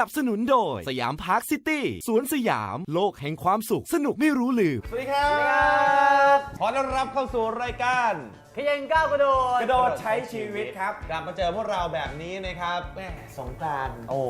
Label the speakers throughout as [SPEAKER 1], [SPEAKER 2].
[SPEAKER 1] นับสนุนโดย สยามพาร์คซิตี้สวนสยาม โลกแห่งความสุขสนุกไม่รู้ลืม
[SPEAKER 2] สวัสดีครับ ขอต้อนรับเข้าสู่รายการ
[SPEAKER 3] ขยันก้าวกระโดด
[SPEAKER 2] กระโดดใช้ชีวิตครับ กลับมาเจอพวกเราแบบนี้นะครับแหมสงกรานต์
[SPEAKER 3] โอ้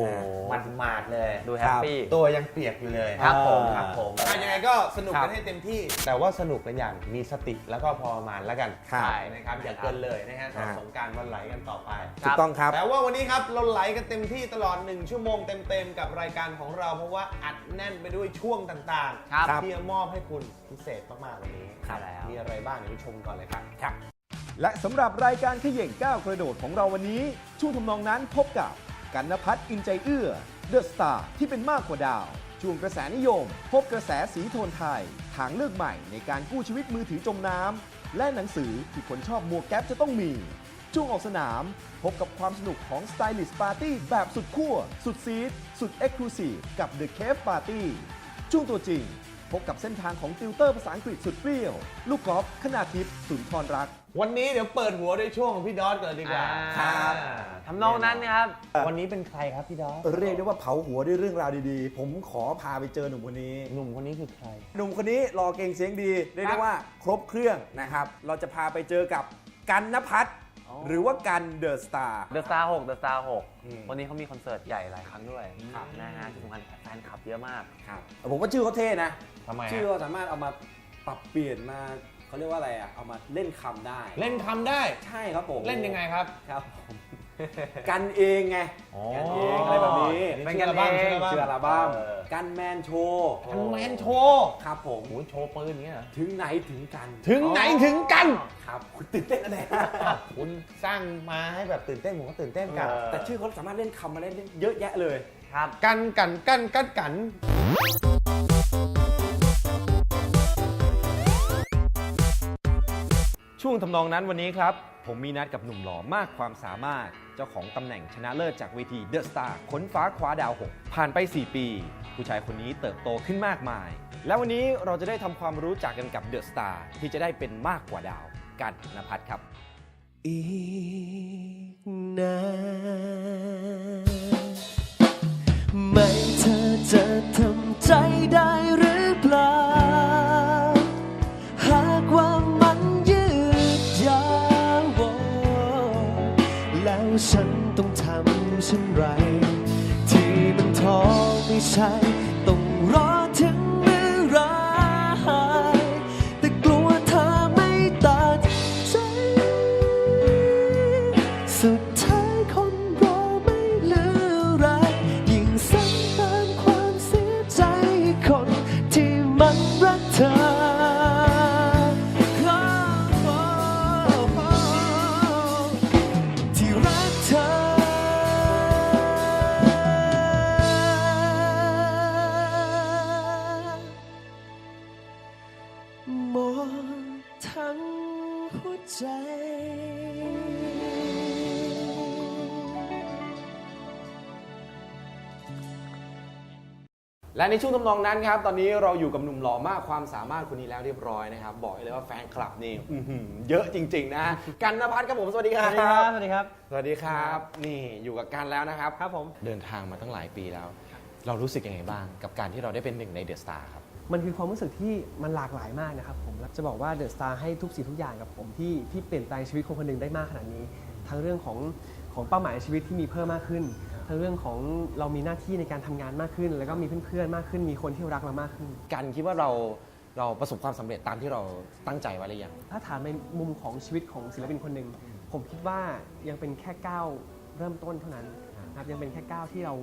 [SPEAKER 2] มันมาดๆเลย
[SPEAKER 3] ดูแฮปปี้
[SPEAKER 2] ตัวยังเปียกอยู่เลย
[SPEAKER 3] ครับผม
[SPEAKER 2] อ่า
[SPEAKER 3] ครับผม
[SPEAKER 2] อะยังไงก็สนุก
[SPEAKER 3] ครั
[SPEAKER 2] กับนให้เต็มที่ แต่ว่าสนุกกันอย่างมีสติแล้วก็พอประมาณแล้วกัน
[SPEAKER 3] ครับ
[SPEAKER 2] ใช่นะครับอย่าเกินเลยนะฮะสำหรับ
[SPEAKER 3] อ่า
[SPEAKER 2] สงกรารวันไหลกันต่อไป
[SPEAKER 3] ถูกต้องครับ
[SPEAKER 2] แต่ว่าวันนี้ครับเราไหลกันเต็มที่ตลอด 1 ชั่วโมงเต็มๆกับรายการของเราเพราะว่าอัดแน่นไปด้วยช่วงต่าง
[SPEAKER 3] ครับ
[SPEAKER 2] ๆที่จะมอบให้คุณพิเศษมากๆวันนี้
[SPEAKER 3] ครับแล้ว
[SPEAKER 2] มีอะไรบ้างเดี๋ยวไปชมก่อนเลยครับ
[SPEAKER 1] ครับ และสำหรับรายการขย่งก้าวกระโดดของเราวันนี้ ช่วงทำนองนั้นพบกับกันนพัฒน์อินใจเอื้อเดอะสตาร์ที่เป็นมากกว่าดาว ช่วงกระแสนิยม พบกระแสสีโทนไทย ทางเลือกใหม่ในการกู้ชีวิตมือถือจมน้ำและหนังสือที่คนชอบมัวแก๊ปจะต้องมี ช่วงออกสนาม พบกับความสนุกของ Stylist Party แบบสุดขั้วสุดซีดสุด Exclusive กับ The Cave Party ช่วงตัวจริง พบกับเส้นทางของติวเตอร์ภาษาอังกฤษสุดเปรี้ยว ลูกกอล์ฟขนาดทิพย์สุนทรรัก
[SPEAKER 2] วันนี้เดี๋ยวเปิดหัวด้วยช่วงของพี่ดอสก่อนดีกว่า
[SPEAKER 3] อ่า
[SPEAKER 2] ครับ
[SPEAKER 3] ทำนองนั้นนะครับ
[SPEAKER 2] วันนี้เป็นใครครับพี่ดอส
[SPEAKER 4] เรียกได้ว่าเผาหัวด้วยเรื่องราวดีๆ ผมขอพาไปเจอหนุ่มคนนี้
[SPEAKER 2] หนุ่มคนนี้คือใคร
[SPEAKER 4] หนุ่มคนนี้รอเก่งเสียงดีเรียกได้ว่าครบเครื่องนะครับ เราจะพาไปเจอกับกันนพัฒน์หรือว่ากันเดอะสตาร์
[SPEAKER 3] The Star 6 The Star
[SPEAKER 4] อืม
[SPEAKER 3] 6วันนี้เขามีคอนเสิร์ตใหญ่หลายครั้งด้วยนะฮะที่สำคัญแฟนคลับเยอะมาก
[SPEAKER 4] ครับผมว่าชื่อเขาเท่นะ
[SPEAKER 2] ทำไมฮะ
[SPEAKER 4] ชื่อเขาสามารถเอามาปรับเปลี่ยนมา เขาเรียกว่าอะไรอะเอามาเล่นคำได้
[SPEAKER 2] เล่นคำได้
[SPEAKER 4] ใช่ครับผม
[SPEAKER 2] เล่นยังไงครับ
[SPEAKER 4] ครับผมกันเองไงกันเองอะไรแบบนี้
[SPEAKER 2] เป็นชื่ออัลบั้มชื่ออัลบั้ม
[SPEAKER 4] ชื่ออัลบั้ม
[SPEAKER 2] เออ
[SPEAKER 4] กันแมนโชว์
[SPEAKER 2] ทันแมนโชว์
[SPEAKER 4] ครับผม
[SPEAKER 2] โอ้ยโชว์ปืนอย่างเงี้ยเหรอ
[SPEAKER 4] ถึงไหนถึงกัน
[SPEAKER 2] ถึงไหนถึงกัน
[SPEAKER 4] ครับคุณตื่นเต้นอะไร
[SPEAKER 2] คุณสร้างมาให้แบบตื่นเต้นผมก็ตื่นเต้นกับ
[SPEAKER 4] แต่ชื่อเขาสามารถเล่นคำมาเล่นเยอะแยะเลย
[SPEAKER 3] ครับ
[SPEAKER 2] กันกันกันกันกัน
[SPEAKER 1] ช่วงทำนองนั้นวันนี้ครับ ผมมีนัดกับหนุ่มหล่อมากความสามารถเจ้าของตำแหน่งชนะเลิศจากเวทีเดอะสตาร์ขนฟ้าคว้าดาว 6 ผ่านไป 4 ปี ผู้ชายคนนี้เติบโตขึ้นมากมาย และวันนี้เราจะได้ทำความรู้จักกันกับเดอะสตาร์ที่จะได้เป็นมากกว่าดาว กันนภัทรครับ
[SPEAKER 5] อีกนานไม่เธอจะทำใจได้หรือ ฉันต้องทำเช่นไร ที่มันท้อไม่ใช่ หัวใจ
[SPEAKER 4] และในช่วงทำนองนั้นครับ ตอนนี้เราอยู่กับหนุ่มหล่อมากความสามารถคนนี้แล้วเรียบร้อยนะครับ บอกเลยว่าแฟนคลับนี่อื้อหือเยอะจริง ๆ นะกันนภัทรครับผม สวัสดีครับ
[SPEAKER 3] สวัสดีครับสวัสดีครับ
[SPEAKER 4] สวัสดีครับ นี่อยู่กับกันแล้วนะครับ
[SPEAKER 3] ครับผม
[SPEAKER 4] เดินทางมาตั้งหลายปีแล้ว เรารู้สึกยังไงบ้าง กับการที่เราได้เป็นหนึ่งในเดอะสตาร์ครับ
[SPEAKER 6] มันคือความรู้สึกที่มันหลากหลายมากนะครับผมและจะบอกว่าเดอะสตาร์ให้ทุกสิ่งทุกอย่างกับผมที่ที่เปลี่ยนแปลงชีวิตคนคนหนึ่งได้มากขนาดนี้ ทั้งเรื่องของของเป้าหมายชีวิตที่มีเพิ่มมากขึ้น ทั้งเรื่องของเรามีหน้าที่ในการทำงานมากขึ้น แล้วก็มีเพื่อนๆมากขึ้น มีคนที่รักเรามากขึ้น
[SPEAKER 4] กันคิดว่าเราเราประสบความสำเร็จตามที่เราตั้งใจไว้หรือยัง
[SPEAKER 6] ถ้าถามในมุมของชีวิตของศิลปินคนหนึ่งผมคิดว่ายังเป็นแค่ก้าวเริ่มต้นเท่านั้นนะครับยังเป็นแค่ก้าวที่เรา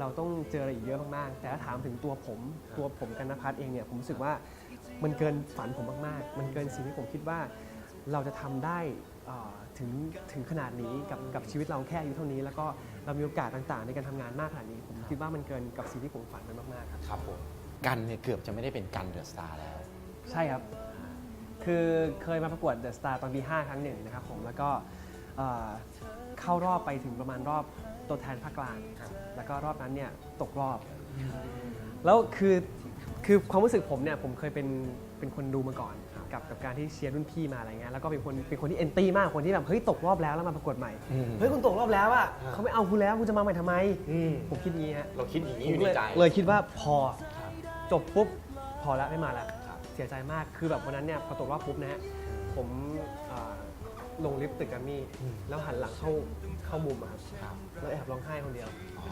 [SPEAKER 6] เราต้องเจออะไรอีกเยอะมากๆแต่ถ้าถามถึงตัวผมตัวผมกันนภัทรเองเนี่ยผมรู้สึกว่ามันเกินฝันผมมากๆ มันเกินสิ่งที่ผมคิดว่าเราจะทำได้เอ่อถึงถึงขนาดนี้กับกับชีวิตเราแค่อายุเท่านี้ แล้วก็เรามีโอกาสต่างๆ ในการทำงานมากขนาดนี้ผมคิดว่ามันเกินกับสิ่งที่ผมฝันไปมากๆครับ
[SPEAKER 4] ครับผมกันเนี่ยเกือบจะไม่ได้เป็นกันเดอะสตาร์แล้ว
[SPEAKER 6] ใช่ครับ คือเคยมาประกวดเดอะสตาร์ตอนปี5ครั้งหนึ่งนะครับผมแล้วก็เอ่อเข้ารอบไปถึงประมาณรอบตัวแทนภาคกลาง แล้วก็รอบนั้นเนี่ยตกรอบ แล้วคือคือความรู้สึกผมเนี่ยผมเคยเป็นเป็นคนดูมาก่อน กับกับการที่เชียร์รุ่นพี่มาอะไรเงี้ยแล้วก็เป็นคนเป็นคนที่เอนตี้มากคนที่แบบเฮ้ยตกรอบแล้วแล้วมาประกวดใหม่
[SPEAKER 4] อืม
[SPEAKER 6] เฮ้ยคุณตกรอบแล้วอะเขาไม่เอาคุณแล้วคุณจะมาใหม่ทำไม
[SPEAKER 4] อืม
[SPEAKER 6] ผมคิดงี้ฮะ
[SPEAKER 4] เราคิดอย่างนี้
[SPEAKER 6] ผ
[SPEAKER 4] อ
[SPEAKER 6] ม
[SPEAKER 4] ยู่
[SPEAKER 6] เล
[SPEAKER 4] ใน
[SPEAKER 6] ย
[SPEAKER 4] ใจ
[SPEAKER 6] เลยคิดว่าพอ
[SPEAKER 4] ครับ
[SPEAKER 6] จบปุ๊บพอแล้วไม่มาแล้ว
[SPEAKER 4] ครับ
[SPEAKER 6] เสียใจมากคือแบบวันนั้นเนี่ยพอตกรอบปุ๊บนะฮะผมอ่าลงลิฟต์ตึกแกรมมี่แล้วหันหลังเข้า เข้ามุมอะครับ
[SPEAKER 4] ครับ
[SPEAKER 6] แล้วแอบร้องไห้คนเดียว
[SPEAKER 4] อ๋อ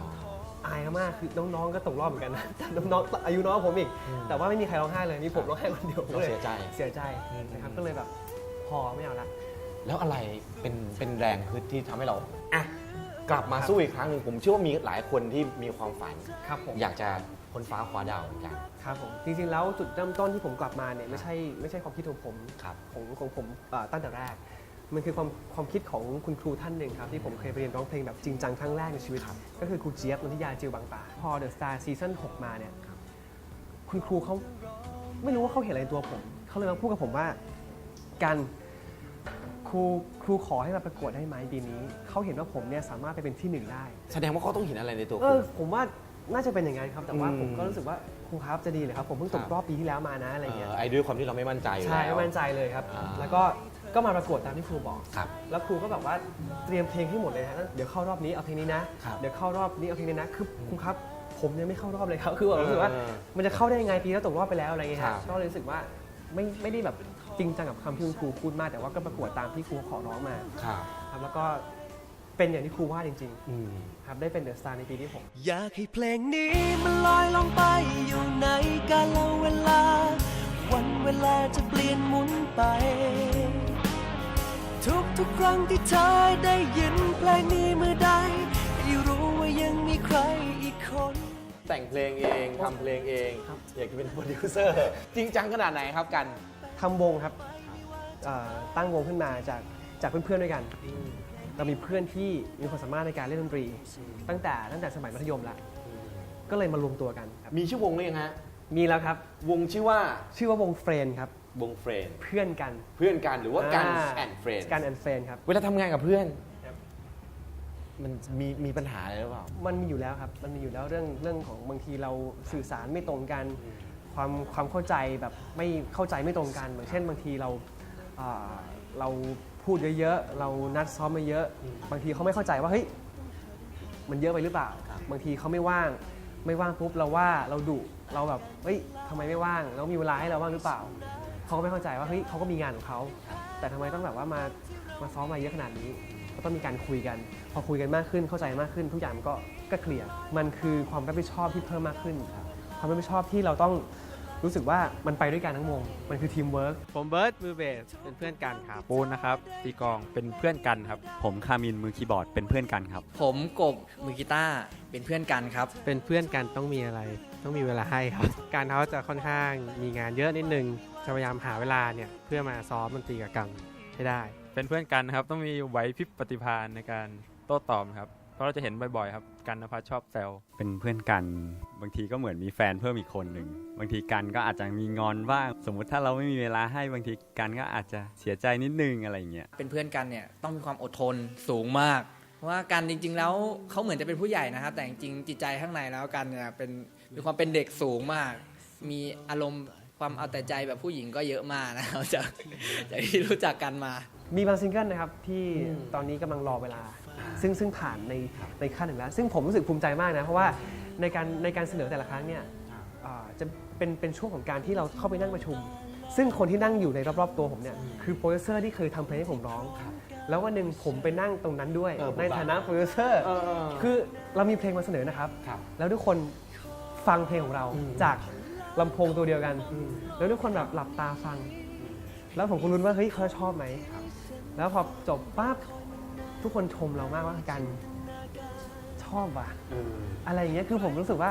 [SPEAKER 6] อายมากคือน้องๆก็ตกรอบเหมือนกันนะแต่น้องๆอายุน้อยกว่าผมอีกแต่ว่าไม่มีใครร้องไห้เลยมีผมร้องไห้คนเดียว
[SPEAKER 4] เราเสียใจ
[SPEAKER 6] เสียใจนะครับก็เลยแบบพอไม่เอาละ
[SPEAKER 4] แล้วอะไรเป็นเป็นแรงฮึดที่ทำให้เราอะกลับมาสู้อีกครั้งหนึ่งผมเชื่อว่ามีหลายคนที่มีความฝัน
[SPEAKER 6] ครับผม
[SPEAKER 4] อยากจะพ้นฟ้าคว้าดาวเหมือนกัน
[SPEAKER 6] ครับผมจริงๆแล้วจุดเริ่มต้นที่ผมกลับมาเนี่ยไม่ใช่ไม่ใช่ความคิดของผม
[SPEAKER 4] ครับ
[SPEAKER 6] ของของผมเอ่อตั้งแต่แรก มันคือความความคิดของคุณครูท่านหนึ่งครับ ที่ผมเคยไปเรียนร้องเพลงแบบจริงจังครั้งแรกในชีวิต ก็คือครูเจี๊ยบนนทิยาจิวบางป่าพอเดอะสตาร์ซีซั่น6มาเนี่ยคุณครูเขาไม่รู้ว่าเขาเห็นอะไรในตัวผม เขาเลยมาพูดกับผมว่ากันครูครูขอให้มาประกวดได้ไหมปีนี้ เขาเห็นว่าผมเนี่ยสามารถไปเป็นที่หนึ่งได้
[SPEAKER 4] แสดงว่าเขาต้องเห็นอะไรในตัว
[SPEAKER 6] เอ
[SPEAKER 4] คุ
[SPEAKER 6] อ
[SPEAKER 4] ณ
[SPEAKER 6] ผมว่าน่าจะเป็นอย่างนั้นครับ แต่ว่า
[SPEAKER 4] อืม
[SPEAKER 6] ผมก็รู้สึกว่าครูครับจะดีเลยครับ ผมเพิ่งตก
[SPEAKER 4] ครับ
[SPEAKER 6] รอบปีที่แล้วมานะอะไรเงี้ย
[SPEAKER 4] เอ่อไอ้ด้วยความที่เราไม่มั่นใจอยู่
[SPEAKER 6] ใช่
[SPEAKER 4] แล้ว
[SPEAKER 6] ไม่มั่นใจเลยครับ
[SPEAKER 4] อ่า
[SPEAKER 6] แล้วก็ ก็มาประกวดตามที่ครูบอก
[SPEAKER 4] ครับ
[SPEAKER 6] แล้วครูก็แบบว่าเตรียมเพลงให้หมดเลยนะเดี๋ยวเข้ารอบนี้เอาเพลงนี้นะ
[SPEAKER 4] ครับ
[SPEAKER 6] เดี๋ยวเข้ารอบนี้เอาเพลงนี้นะคือครูครับ ผมยังไม่เข้ารอบเลยครับ คือแบบรู้สึกว่า
[SPEAKER 4] เออ
[SPEAKER 6] มันจะเข้าได้ยังไงปีแล้วตกรอบไปแล้วอะไรเงี้ย
[SPEAKER 4] ครั
[SPEAKER 6] ฮะ
[SPEAKER 4] บ
[SPEAKER 6] ก็เลยรู้สึกว่าไม่ไม่ได้แบบจริงจังกับคำที่คุณครูพูดมากแต่ว่าก็ประกวดตามที่ครูขอร้องมา
[SPEAKER 4] ครับ
[SPEAKER 6] ครับแล้วก็เป็นอย่างที่ครูว่าจริง
[SPEAKER 4] อืม
[SPEAKER 6] ๆครับได้เป็นเดอะสตาร์ในปีที่หก
[SPEAKER 5] อยากให้เพลงนี้มันลอยลงไปอยู่ในกาลเวลา วันเวลาจะเปลี่ยนหมุนไป ทุกทุกๆครั้งที่เธอได้ยินเพลงนี้เมื่อใดให้รู้ว่ายังมีใครอีกคน
[SPEAKER 4] แต่งเพลงเองทำเพลงเอง อยากจะเป็นโปรดิวเซอร์ จริงจังขนาดไหนครับกัน
[SPEAKER 6] ทำวงครับเอ่อตั้งวงขึ้นมาจากจากเพื่อนๆด้วยกัน เรามีเพื่อนที่มีความสามารถในการเล่นดนตรี ตั้งแต่ตั้งแต่สมัยมัธยมแล้วก็เลยมารวมตัวกันครับ
[SPEAKER 4] มีชื่อวงหรือยังฮะ
[SPEAKER 6] มีแล้วครับ
[SPEAKER 4] วงชื่อว่า
[SPEAKER 6] ชื่อว่าวงเฟรนครับ
[SPEAKER 4] วงเฟรน
[SPEAKER 6] เพื่อนกัน
[SPEAKER 4] เพื่อนกันหรือว่ากัน
[SPEAKER 6] อ่า
[SPEAKER 4] แอนเฟรน
[SPEAKER 6] กันแอนเฟรนครับ
[SPEAKER 4] เวลาทำงานกับเพื่อน
[SPEAKER 6] ครับ
[SPEAKER 4] มันมีมีปัญหาอะไรหรือเปล่า
[SPEAKER 6] มันมีอยู่แล้วครับ มันมีอยู่แล้วเรื่องเรื่องของบางทีเราสื่อสารไม่ตรงกัน ความความเข้าใจแบบไม่เข้าใจไม่ตรงกันเหมือนเช่นบางทีเราอ่าเราพูดเยอะๆ เรานัดซ้อมมาเยอะ บางทีเขาไม่เข้าใจว่าเฮ้ยมันเยอะไปหรือเปล่า บางทีเขาไม่ว่าง ไม่ว่างปุ๊บเราว่าเราดุเราแบบเฮ้ยทำไมไม่ว่างแล้วมีเวลาให้เราว่างหรือเปล่า เขาก็ไม่เข้าใจว่าเฮ้ยเขาก็มีงานของเขาแต่ทำไมต้องแบบว่ามามาซ้อมมาเยอะขนาดนี้ก็ต้องมีการคุยกัน พอคุยกันมากขึ้นเข้าใจมากขึ้น ทุกอย่างมันก็ก็เคลียร์มันคือความรับผิดชอบที่เพิ่มมากขึ้นความรับผิดชอบที่เราต้องรู้สึกว่ามันไปด้วยกันทั้งวง มันคือทีมเวิร์ก
[SPEAKER 7] ผมเบิร์ดมือเบสเป็นเพื่อนกันครับปูนนะครับตีกลองเป็นเพื่อนกันครับ ผมคามินมือคีย์บอร์ดเป็นเพื่อนกันครับ
[SPEAKER 8] ผมกบมือกีตาร์เป็นเพื่อนกันครับ
[SPEAKER 7] เป็นเพื่อนกันต้องมีอะไร ต้องมีเวลาให้ครับ การเขาจะค่อนข้างมีงานเยอะนิดนึง จะพยายามหาเวลาเนี่ยเพื่อมาซ้อมดนตรีกับกันให้ได้ เป็นเพื่อนกันครับ ต้องมีไหวพริบปฏิภาณในการโต้ตอบครับ เพราะเราจะเห็นบ่อยๆ ครับกันนภัสชอบแซว
[SPEAKER 9] เป็นเพื่อนกัน บางทีก็เหมือนมีแฟนเพิ่มอีกคนหนึ่งบางทีกันก็อาจจะมีงอนบ้างสมมุติถ้าเราไม่มีเวลาให้บางทีกันก็อาจจะเสียใจนิดนึงอะไรอย่างเงี้ย
[SPEAKER 8] เป็นเพื่อนกันเนี่ยต้องมีความอดทนสูงมาก เพราะว่ากันจริง ๆ แล้วเขาเหมือนจะเป็นผู้ใหญ่นะครับแต่จริงๆจิตใจข้างในแล้วกันเนี่ยเป็นมีความเป็นเด็กสูงมาก มีอารมณ์ ความเอาแต่ใจแบบผู้หญิงก็เยอะมากนะครับจากจากที่รู้จักกันมา
[SPEAKER 6] มีบางซิงเกิลนะครับที่ตอนนี้กำลังรอเวลา ซึ่งซึ่งผ่านในในขั้นหนึ่งแล้ว ซึ่งผมรู้สึกภูมิใจมากนะ เพราะว่าในการในการเสนอแต่ละครั้งเนี่ยอ่าจะเป็นเป็นช่วงของการที่เราเข้าไปนั่งประชุม ซึ่งคนที่นั่งอยู่ในรอบๆตัวผมเนี่ยคือโปรดิวเซอร์ที่เคยทำเพลงให้ผมร้อง แล้ววันหนึ่งผมไปนั่งตรงนั้นด้วย
[SPEAKER 4] เออ
[SPEAKER 6] ในฐานะโปรดิวเซอร์
[SPEAKER 4] เออเออ
[SPEAKER 6] คือเรามีเพลงมาเสนอนะครับ
[SPEAKER 4] ครับ
[SPEAKER 6] แล้วทุกคนฟังเพลงของเราจาก ลำโพงตัวเดียวกัน แล้วทุกคนแบบหลับตาฟัง แล้วผมก็รุ้นว่าเฮ้ยเขาจะชอบไหม แล้วพอจบปั๊บทุกคนชมเรามากว่ากันชชอบว่ะอะไรอย่างเงี้ยคือผมรู้สึกว่า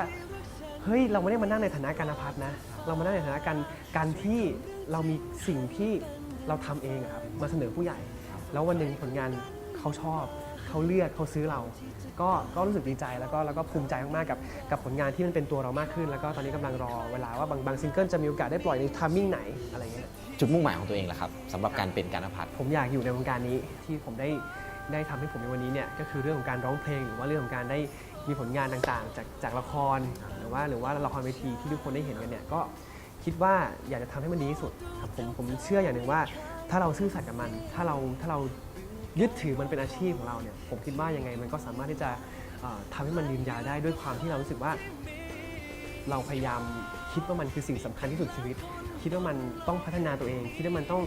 [SPEAKER 6] เฮ้ยเราไม่ได้มานั่งในฐานะการณพัฒน์นะ เรามานั่งในฐานะการการที่เรามีสิ่งที่เราทำเองอะครับมาเสนอผู้ใหญ่ แล้ววันหนึ่งผลงานเขาชอบ เขาเลือกเขาซื้อเรา ก็ก็รู้สึกดีใจแล้วก็แล้วก็ภูมิใจมากๆกับกับผลงานที่มันเป็นตัวเรามากขึ้น แล้วก็ตอนนี้กำลังรอเวลาว่าบางบางซิงเกิลจะมีโอกาสได้ปล่อยในทามมิ่งไหนอะไรเงี้ย
[SPEAKER 4] จุดมุ่งหมายของตัวเองล่ะครับสำหรับการเป็นการณพัฒน์
[SPEAKER 6] ผมอยากอยู่ในวงการนี้ที่ผมได้ได้ทำให้ผมในวันนี้เนี่ยก็คือเรื่องของการร้องเพลง หรือว่าเรื่องของการได้มีผลงานต่างๆ จากจากละครหรือว่าหรือว่าละครเวทีที่ทุกคนได้เห็นกันเนี่ยก็คิดว่าอยากจะทำให้มันดีที่สุดครับผมผมเชื่ออย่างหนึ่งว่า ถ้าเราซื่อสัตย์กับมัน ถ้าเราถ้าเรา ยึดถือมันเป็นอาชีพของเราเนี่ยผมคิดว่ายังไงมันก็สามารถที่จะเอ่อทำให้มันยืนยาวได้ด้วยความที่เรารู้สึกว่า เราพยายามคิดว่ามันคือสิ่งสำคัญที่สุดชีวิต คิดว่ามันต้องพัฒนาตัวเอง คิดว่ามันต้อง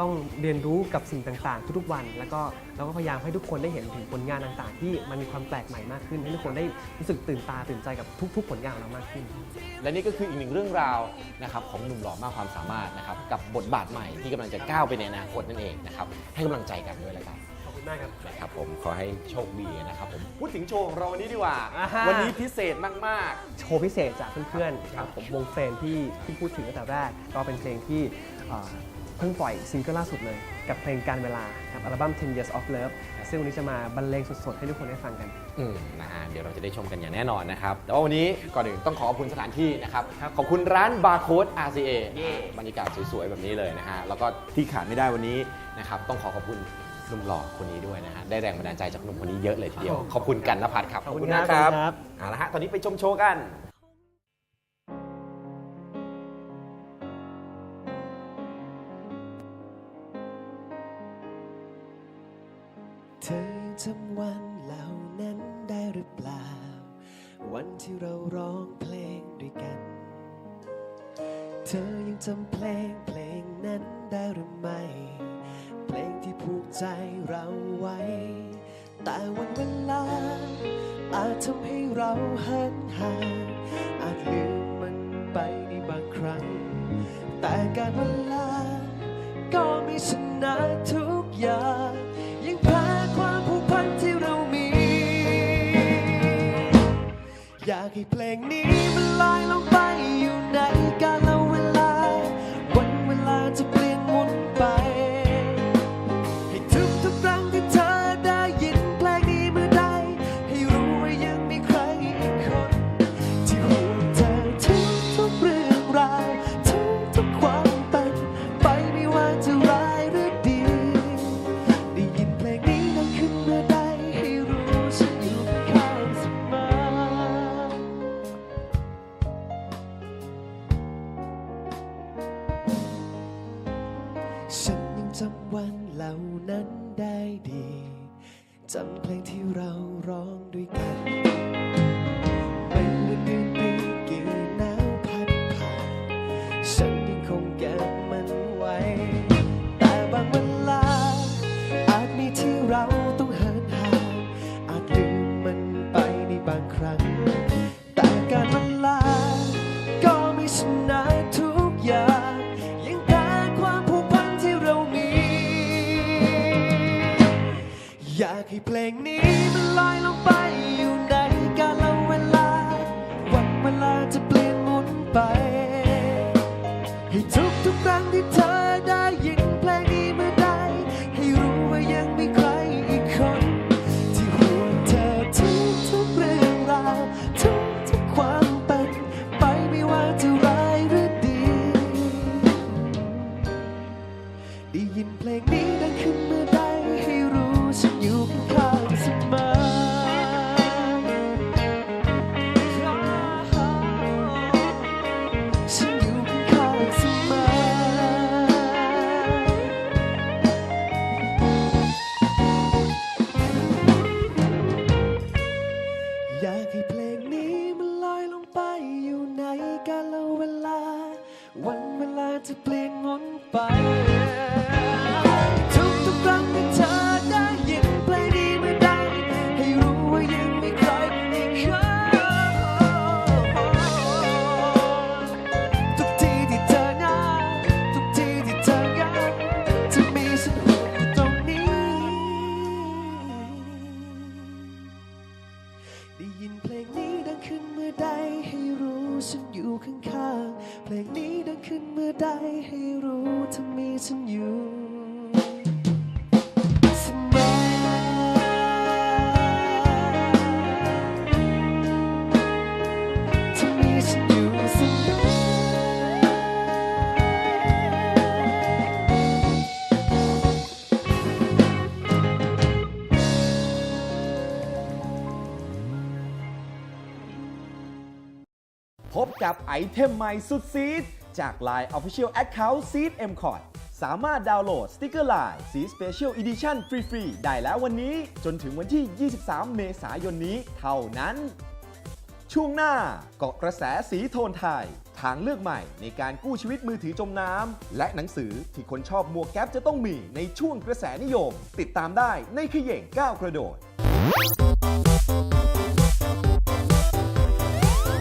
[SPEAKER 6] ต้องเรียนรู้กับสิ่งต่างๆ ทุกๆวัน แล้วก็เราก็พยายามให้ทุกคนได้เห็นถึงผลงานต่างๆ ที่มันมีความแปลกใหม่มากขึ้น ให้ทุกคนได้รู้สึกตื่นตาตื่นใจกับทุก ๆ ผลงานของเรามากขึ้น
[SPEAKER 4] และนี่ก็คืออีกหนึ่งเรื่องราวนะครับของหนุ่มหล่อมากความสามารถนะครับกับบทบาทใหม่ที่กำลังจะก้าวไปในอนาคตนั่นเองนะครับให้กำลังใจกันด้วยแล้วกัน
[SPEAKER 6] คุณมากครับ
[SPEAKER 4] นะครับผมขอให้โชคดีนะครับผมพูดถึงโชว์ของเราวันนี้ดีกว่า
[SPEAKER 6] อ่าฮะ
[SPEAKER 4] วันนี้พิเศษมาก
[SPEAKER 6] โชว์พิเศษจากเพื่อนๆครับผมวงเฟรนที่ที่พูดถึงตั้งแต่แรกก็เป็นเพลงที่เอ่อเพิ่งปล่อยซิงเกิลล่าสุดเลย กับเพลงการเวลาครับอัลบั้ม 10 Years of Love ซึ่งวันนี้จะมาบรรเลงสดๆ ให้ทุกคนได้ฟังกัน
[SPEAKER 4] ๆอืมนะฮะเดี๋ยวเราจะได้ชมกันอย่างแน่นอนนะครับแต่ว่าวันนี้ก่อนอื่นต้องขอขอบคุณสถานที่นะครับขอบคุณร้านบาร์โค้ด RCA บรรยากาศสวยๆแบบนี้เลยนะฮะแล้วก็ที่ขาดไม่ได้วันนี้นะครับต้องขอขอบคุณ หนุ่มหล่อคนนี้ด้วยนะฮะได้แรงบันดาลใจจากหนุ่มคนนี้เยอะเลยทีเดียว ขอบคุณกันนภัทรครับ
[SPEAKER 6] ขอบคุณ
[SPEAKER 4] นะค
[SPEAKER 6] ครั
[SPEAKER 4] รับบเอาละฮะตอนนี้ไปชมโชว์กัน
[SPEAKER 5] เธอยังจำวันเหล่านั้นได้หรือเปล่า วันที่เราร้องเพลงด้วยกัน เธอยังจำเพลงเพลงนั้นได้หรือไม่เพลงที่ ผูกใจเราไว้ แต่วันเวลา อาจทำให้เราเหินห่าง อาจลืมมันไปในบางครั้ง แต่การเวลา ก็ไม่ชนะทุกอย่างยังแพ้ความผูกพันที่เรามี อยากให้เพลงนี้มันลอย จำวันเหล่านั้นได้ดี จำเพลงที่เราร้องด้วยกัน อย จะเปลี่ยนหนไป ทุกทุกครั้งที่เธอได้ยินเพลงนี้ไม่ไดให้รู้ว่ายังมีใครอีกคนทุกทีที่เธอน้าทุกทีที่เธอเหาจะมีฉันอยู่ตรงนี้ ได้ยินเพลงนี้ดังขึ้นเมื่อใดให้รู้ฉันอยู่ข้างๆเพลงนี้ เมื่อมีฉันอยู่เสมอเธอมีฉันอยู่เสมอ
[SPEAKER 1] พบกับไอเทมใหม่สุดซีด จาก Line Official Account Seed m c o t สามารถดาวน์โหลดสติกเกอร์ Line Seed Special Edition ฟรีๆ ได้แล้ววันนี้จนถึงวันที่ 23 เมษายนนี้เท่านั้น ช่วงหน้าเกาะกระแสสีโทนไทย ทางเลือกใหม่ในการกู้ชีวิตมือถือจมน้ำ และหนังสือที่คนชอบหมวกแก๊ปจะต้องมีในช่วงกระแสนิยม ติดตามได้ในขย่งก้าวกระโดด